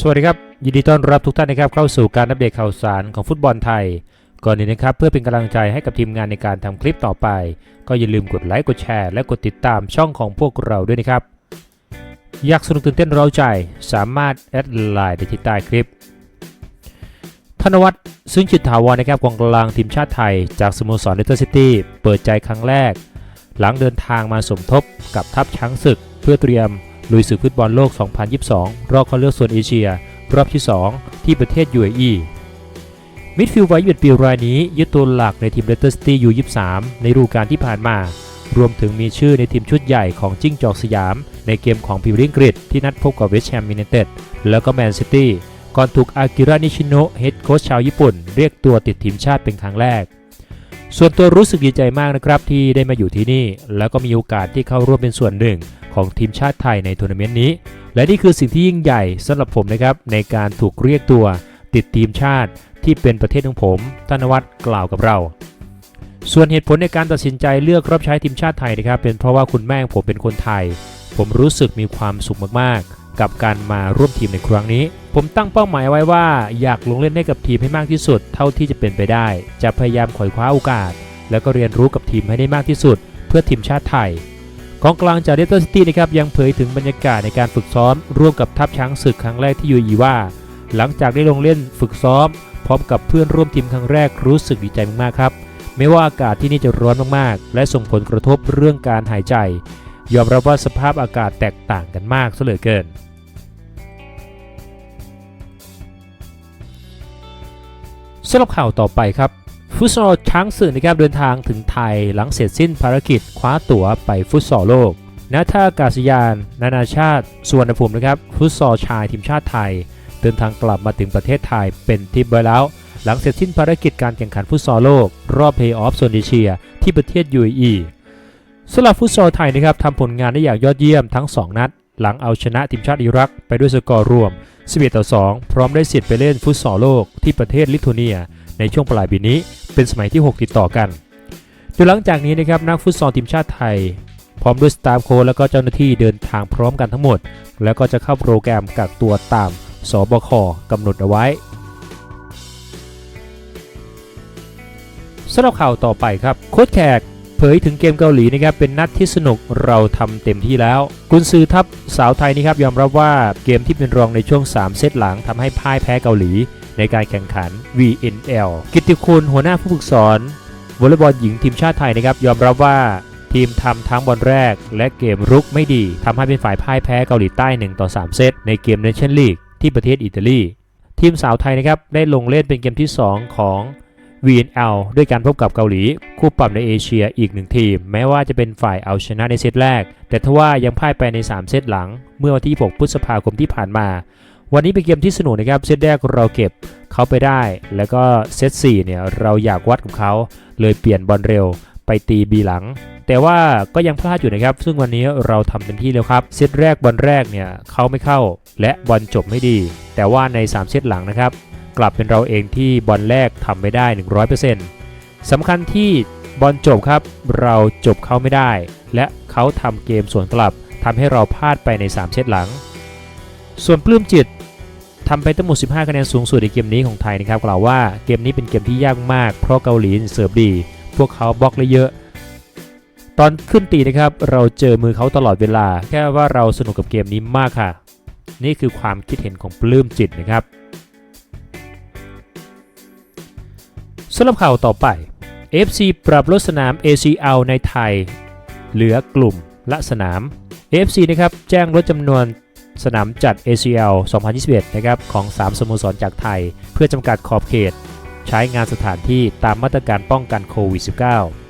สวัสดีครับ ยินดีต้อนรับทุกท่านนะครับเข้าสู่การอัปเดตข่าวสารของฟุตบอลไทย ก่อนอื่นนะครับเพื่อเป็นกำลังใจให้กับทีมงานในการทำคลิปต่อไป ก็อย่าลืมกดไลค์กดแชร์และกดติดตามช่องของพวกเราด้วยนะครับ อยากสนุกตื่นเต้นเร้าใจสามารถแอดไลน์ได้ที่ใต้คลิป ธนวัฒน์ซึ่งจิตถาวรนะครับกองกลางทีมชาติไทย จากสโมสรเลสเตอร์ซิตี้เปิดใจครั้งแรก หลังเดินทางมาสมทบกับทัพช้างศึก เพื่อเตรียม ลุยศึกฟุตบอลโลก 2022 รอบคัดเลือกโซนเอเชีย รอบที่ 2 ที่ประเทศ UAE มิดฟิลด์วัย21ปีรายนี้ยึดตัวหลักในทีมเลสเตอร์ซิตี้ยู23ในฤดูกาลที่ผ่านมา รวมถึงมีชื่อในทีมชุดใหญ่ของจิ้งจอกสยาม ในเกมของพรีเมียร์ลีกอังกฤษที่นัดพบกับเวสต์แฮมยูไนเต็ดแล้วก็แมนซิตี้ก่อนถูกอากิระนิชิโนะเฮดโค้ชชาวญี่ปุ่น เรียกตัวติดทีมชาติเป็นครั้งแรก ส่วนตัวรู้สึกดีใจมากนะครับที่ได้มาอยู่ที่นี่ แล้วก็มีโอกาสที่เข้าร่วมเป็นส่วนหนึ่งของทีมชาติไทยในทัวร์นาเมนต์นี้ และนี่คือสิ่งที่ยิ่งใหญ่สำหรับผมนะครับในการถูกเรียกตัวติดทีมชาติที่เป็นประเทศของผมธนวัฒน์กล่าวกับเรา ส่วนเหตุผลในการตัดสินใจเลือกรับใช้ทีมชาติไทยนะครับเป็นเพราะว่าคุณแม่ผมเป็นคนไทย ผมรู้สึกมีความสุขมากๆ กับการมาร่วมทีมในครั้งนี้ ผมตั้งเป้าหมายไว้ว่าอยากลงเล่นให้กับทีมให้มากที่สุด เท่าที่จะเป็นไปได้ จะพยายามขวอยคว้าโอกาส แล้วก็เรียนรู้กับทีมให้ได้มากที่สุด เพื่อทีมชาติไทยกองกลางจากเดสเตอร์ซิตี้นะครับยังเผยถึงบรรยากาศในการฝึกซ้อม ร่วมกับทัพช้างศึกครั้งแรกที่ยูอีว่า หลังจากได้ลงเล่นฝึกซ้อม พร้อมกับเพื่อนร่วมทีมครั้งแรกรู้สึกดีใจมากๆครับไม่ว่าอากาศที่นี่จะร้อนมากๆ และส่งผลกระทบเรื่องการหายใจ ยอมรับว่าสภาพอากาศแตกต่างกันมากซะเหลือเกิน สำหรับข่าวต่อไปครับ ฟุตซอลช้างศึกนะครับเดินทางถึงไทยหลังเสร็จสิ้นภารกิจคว้าตั๋วไปฟุตซอลโลกณท่าอากาศยาน นานาชาติสวนภูมินะครับฟุตซอลชายทีมชาติไทย เดินทางกลับมาถึงประเทศไทยเป็นที่เบร้อยแล้ว หลังเสร็จสิ้นภารกิจการแข่งขันฟุตซอลโลก รอบเพย์ออฟโซนเอเชีย ที่ประเทศ UAE สำหรับฟุตซอลไทยนะครับทำผลงานได้อย่างยอดเยี่ยมทั้ง 2 นัด หลังเอาชนะทีมชาติอิรักไปด้วยสกอร์รวม 11 ต่อ 2 พร้อมได้สิทธิ์ไปเล่นฟุตซอลโลกที่ประเทศลิทัวเนีย ในช่วงปลายปีนี้ เป็นสมัยที่ 6 ติดต่อกันโดยหลังจากนี้นะครับนักฟุตซอลทีมชาติไทย พร้อมด้วยสตาฟโค้ชแล้วก็เจ้าหน้าที่เดินทางพร้อมกันทั้งหมด แล้วก็จะเข้าโปรแกรมกักตัวตามสบคกำหนดเอาไว้สำหรับข่าวต่อไปครับโค้ชแขก เผยถึงเกมเกาหลีนะครับเป็นนัดที่สนุกเราทำเต็มที่แล้วกุนซือทัพสาวไทยนะครับยอมรับว่าเกมที่เป็นรองในช่วง 3 เซตหลังทำให้พ่ายแพ้เกาหลี ในการแข่งขัน VNL กิติคุณหัวหน้าผู้ฝึกสอนวอลเลย์บอลหญิงทีมชาติไทยนะครับยอมรับว่าทีมทำทั้งบอลแรก และเกมรุกไม่ดีทำให้เป็นฝ่ายพ่ายแพ้เกาหลีใต้1ต่อ3 เซตในเกมเนชั่นลีกที่ประเทศอิตาลีทีมสาวไทยนะครับได้ลงเล่นเป็นเกมที่ 2 ของ VNL ด้วยการพบกับเกาหลี คู่ปรับในเอเชียอีกหนึ่งทีม แม้ว่าจะเป็นฝ่ายเอาชนะในเซตแรก แต่ทว่ายังพ่ายไปใน 3 เซตหลัง เมื่อวันที่ 6 พฤษภาคมที่ผ่านมา วันนี้เป็นเกมที่สนุกนะครับ เซตแรกเราเก็บเขาไปได้ แล้วก็เซต4เนี่ยเราอยากวัดกับเขา เลยเปลี่ยนบอลเร็วไปตีบีหลัง แต่ว่าก็ยังพลาดอยู่นะครับ ซึ่งวันนี้เราทำเต็มที่แล้วครับ เซตแรกบอลแรกเนี่ยเขาไม่เข้า และบอลจบไม่ดี แต่ว่าใน 3 เซตหลังนะครับ กลับเป็นเราเองที่บอลแรกทำไม่ได้ 100%สำคัญที่บอลจบครับ เราจบเขาไม่ได้ และเขาทำเกมสวนกลับทำให้เราพลาดไปใน 3 เซตหลัง ส่วนปลื้มจิตทำไปทั้งหมด 15 คะแนนสูงสุดในเกมนี้ของไทยนะครับกล่าวว่าเกมนี้เป็นเกมที่ยากมาก เพราะเกาหลีเสิร์ฟดี พวกเขาบล็อกเลยเยอะ ตอนขึ้นตีนะครับ เราเจอมือเขาตลอดเวลา แค่ว่าเราสนุกกับเกมนี้มากค่ะ นี่คือความคิดเห็นของปลื้มจิตนะครับ สำหรับข่าวต่อไป FC ปรับลดสนาม ACL ในไทย เหลือกลุ่มละสนาม FC นะครับแจ้งลดจำนวนสนามจัด ACL 2021 นะครับของ 3 สโมสรจากไทย เพื่อจำกัดขอบเขต ใช้งานสถานที่ตามมาตรการป้องกันโควิด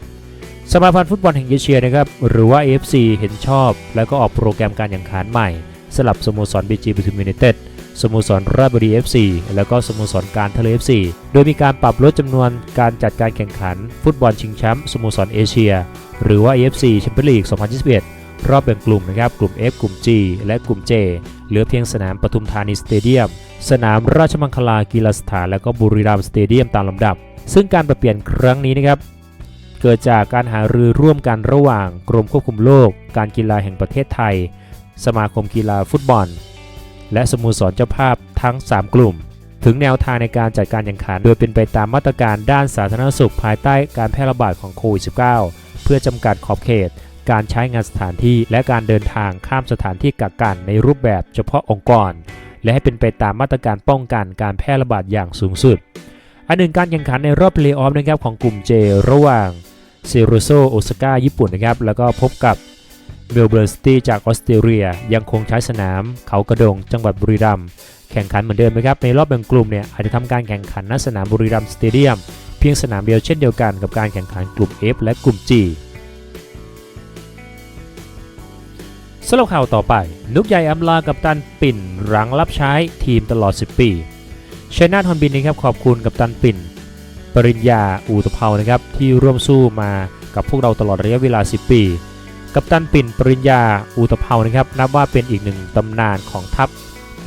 -19 สมาพันธ์ฟุตบอลแห่งเอเชียนะครับหรือว่า AFC เห็นชอบ แล้วก็ออกโปรแกรมการแข่งขันใหม่สลับสโมสร BG ปทุมยูไนเต็ด สโมสรราชบุรี FC แล้วก็สโมสรการทะเล FC โดยมีการปรับลดจำนวนการจัดการแข่งขัน ฟุตบอลชิงแชมป์สโมสรเอเชีย หรือว่า AFC แชมเปี้ยนลีก 2021 รอบแบ่งกลุ่มนะครับ กลุ่ม F กลุ่ม G และกลุ่ม J เหลือเพียงสนามปทุมธานีสเตเดียม สนามราชมังคลากีฬาสถาน และก็บุรีรัมย์สเตเดียมตามลำดับ ซึ่งการปรับเปลี่ยนครั้งนี้นะครับเกิดจากการหารือร่วมกันระหว่างกรมควบคุมโรคการกีฬาแห่งประเทศไทย สมาคมกีฬาฟุตบอล และสโมสรเจ้าภาพทั้ง 3 กลุ่ม ถึงแนวทางในการจัดการแข่งขัน โดยเป็นไปตามมาตรการด้านสาธารณสุขภายใต้การแพร่ระบาดของโควิด -19 เพื่อจำกัดขอบเขต การใช้งานสถานที่และการเดินทางข้ามสถานที่กักกันในรูปแบบเฉพาะองค์กร และให้เป็นไปตามมาตรการป้องกันการแพร่ระบาดอย่างสูงสุด อันหนึ่งการแข่งขันในรอบเพลย์ออฟนะครับของกลุ่ม J ระหว่างเซโรโซโอซาก้าญี่ปุ่นนะครับแล้วก็พบกับ เมลเบิร์นซิตี้จากออสเตรเลียยังคงใช้สนามเขากระดงจังหวัดบุรีรัมย์แข่งขันเหมือนเดิมนะครับในรอบแบ่งกลุ่มเนี่ยอาจจะทำการแข่งขันณสนามบุรีรัมย์สเตเดียมเพียงสนามเดียวเช่นเดียวกันกับการแข่งขันกลุ่ม F และกลุ่ม G สำหรับข่าวต่อไป นุกใหญ่อำลากับตันปิ่นหลังรับใช้ทีมตลอด 10 ปีชัยนาทฮอนบินนะครับขอบคุณกับตันปิ่น ปริญญาอูตะเภานะครับที่ร่วมสู้มากับพวกเราตลอดระยะเวลา 10 ปี กับตันปิ่นปริญญาอูตเภานะครับนับว่าเป็นอีกหนึ่งตำนานของทัพ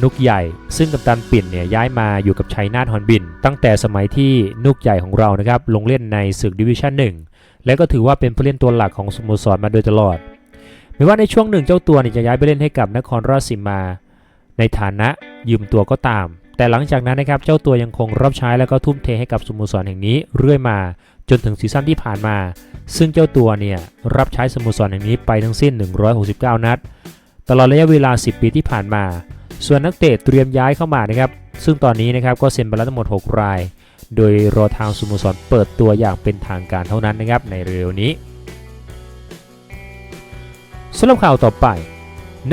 นุกใหญ่ ซึ่งกับตันปิ่นเนี่ยย้ายมาอยู่กับชัยนาทฮอนบิน ตั้งแต่สมัยที่นุกใหญ่ของเรานะครับลงเล่นในศึกดิวิชั่น1 และก็ถือว่าเป็นผู้เล่นตัวหลักของสโมสรมาโดยตลอดไม่ว่าในช่วงหนึ่งเจ้าตัวเนี่ยจะย้ายไปเล่นให้กับนครราชสีมา ในฐานะยืมตัวก็ตาม แต่หลังจากนั้นนะครับเจ้าตัวยังคงรับใช้แล้วก็ทุ่มเทให้กับสโมสรแห่งนี้เรื่อยมา จนถึงซีซั่นที่ผ่านมา ซึ่งเจ้าตัวเนี่ยรับใช้สโมสรแห่งนี้ไปทั้งสิ้น 169 นัด ตลอดระยะเวลา 10 ปีที่ผ่านมา ส่วนนักเตะเตรียมย้ายเข้ามานะครับ ซึ่งตอนนี้นะครับก็เซ็นไปแล้วทั้งหมด 6 ราย โดยรอทางสโมสรเปิดตัวอย่างเป็นทางการเท่านั้นนะครับในเร็วนี้สำหรับข่าวต่อไป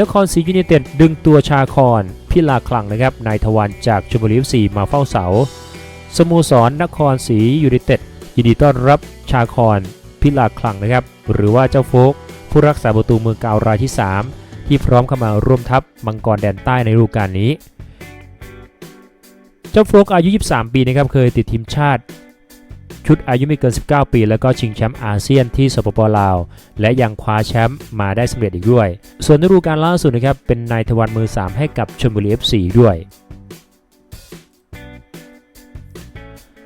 นครศรียูไนเต็ดดึงตัวชาคอนพิลาคลังนะครับนายทวันจากชมบุรีฟซีมาเฝ้าเสา สโมสรนครศรียูไนเต็ด ยินดีต้อนรับชาคอนพิลาคลังนะครับ หรือว่าเจ้าโฟก ผู้รักษาประตูมือเก่ารายที่ 3 ที่พร้อมเข้ามาร่วมทัพมังกรแดนใต้ในฤดูกาลนี้ เจ้าโฟกอายุ 23 ปีนะครับเคยติดทีมชาติ ชุดอายุไม่เกิน 19 ปี แล้วก็ชิงแชมป์อาเซียนที่สปปลาว และยังคว้าแชมป์มาได้สำเร็จอีกด้วย ส่วนฤดูกาลล่าสุดนะครับเป็นนายทวันมือ 3 ให้กับชลบุรี FC ด้วย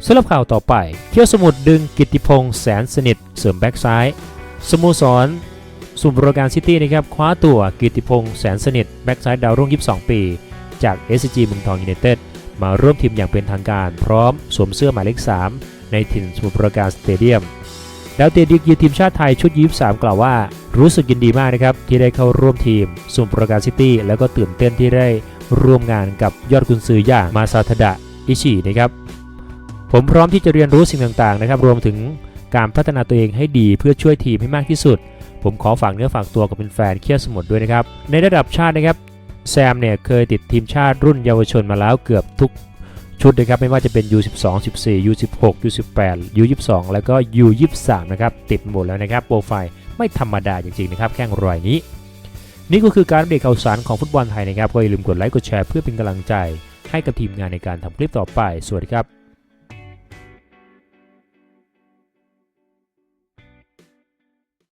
สำหรับข่าวต่อไป เที่ยวสมุทรดึงกิติพงษ์แสนสนิท เสริมแบ็กซ้าย สโมสรสุมบรการซิตี้นะครับคว้าตัวกิติพงษ์แสนสนิท แบ็กซ้ายดาวรุ่ง 22 ปี จาก SCG เมืองทองยูไนเต็ดมาร่วมทีมอย่างเป็นทางการ พร้อมสวมเสื้อหมายเลข 3 ในถิ่นสมุทรปราการสเตเดียมแล้วเตดิกยืทีมชาติไทยชุดยีสามกล่าวว่า รู้สึกยินดีมากนะครับ ที่ได้เข้าร่วมทีมสมุทรปราการซิตี้แล้วก็ตื่นเต้นที่ได้ร่วมงานกับยอดกุนซืออย่างมาซาทดะอิชินะครับ ผมพร้อมที่จะเรียนรู้สิ่งต่างๆนะครับ รวมถึงการพัฒนาตัวเองให้ดีเพื่อช่วยทีมให้มากที่สุด ผมขอฝากเนื้อฝากตัวกับเป็นแฟนเคียสมุทรด้วยนะครับ ในระดับชาตินะครับแซมเนี่ยเคยติดทีมชาติรุ่นเยาวชนมาแล้วเกือบทุกชุดนะครับไม่ว่าจะเป็น U12 14 U16 U18 U22 แล้วก็ U23 นะครับติดหมดแล้วนะครับโปรไฟล์ไม่ธรรมดาจริงๆนะครับแข้งรอยนี้ นี่ก็คือการอัปเดตข่าวสารของฟุตบอลไทยนะครับก็อย่าลืมกดไลค์กดแชร์เพื่อเป็นกำลังใจ ให้กับทีมงานในการทำคลิปต่อไป สวัสดีครับ